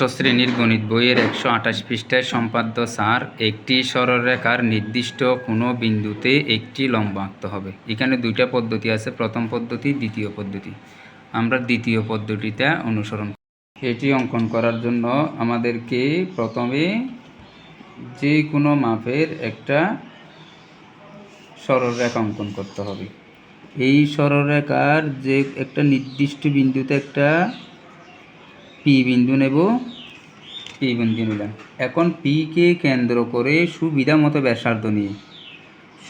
ষষ্ঠ শ্রেণির গণিত বইয়ের একশো আঠাশ পৃষ্ঠায় সম্পাদ্য সার, একটি সরলরেখার নির্দিষ্ট কোনো বিন্দুতে একটি লম্ব আঁকতে হবে। এখানে দুইটা পদ্ধতি আছে, প্রথম পদ্ধতি, দ্বিতীয় পদ্ধতি। আমরা দ্বিতীয় পদ্ধতিটা অনুসরণ। এটি অঙ্কন করার জন্য আমাদেরকে প্রথমে যে কোনো মাপের একটা সরলরেখা অঙ্কন করতে হবে। এই সরলরেখার যে একটা নির্দিষ্ট বিন্দুতে একটা পি বিন্দু নেব। পি বিন্দু নিলাম। এখন পিকে কেন্দ্র করে সুবিধা মতো ব্যাসার্ধ নিয়ে।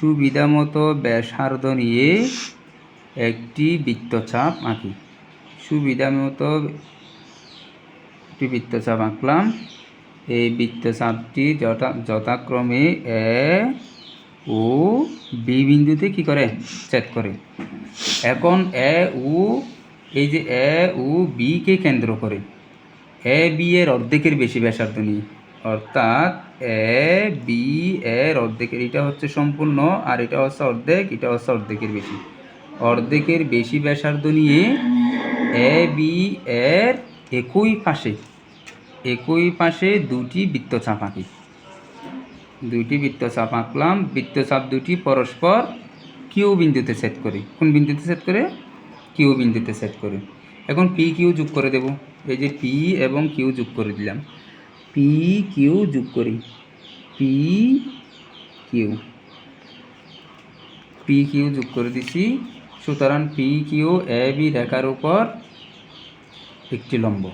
সুবিধা মতো ব্যাসার্ধ নিয়ে একটি বৃত্তচাপ আঁকি। সুবিধা মতো একটি বৃত্তচাপ আঁকলাম। এই বৃত্তচাপটি যথা, যথাক্রমে এ ও বি বিন্দুতে কি করে? ছেদ করে। এখন এ ও, এই যে এ ও বিকে কেন্দ্র করে। এ বি এর অর্ধেকের বেশি ব্যাসার্ধ নিয়ে অর্থাৎ এ বি এর অর্ধেকের, এটা হচ্ছে সম্পূর্ণ আর এটা হচ্ছে অর্ধেক, এটা হচ্ছে অর্ধেকের বেশি। অর্ধেকের বেশি ব্যাসার্ধ নিয়ে এ বি এর একই পাশে একই পাশে দুটি বৃত্তচাপ আঁকি। দুইটি বৃত্তচাপ আঁকলাম, বৃত্তচাপ দুটি পরস্পর কিউ বিন্দুতে সেট করি। কোন বিন্দুতে সেট করে? কিউ বিন্দুতে সেট করে। এখন পি কিউ যোগ করে দেব। এই যে পি এবং কিউ যোগ করে দিলাম। পি কিউ যোগ করি। পি কিউ পি কিউ যোগ করে দিছি। সুতরাং পি কিউ এ বি রেখার উপর একটি লম্ব।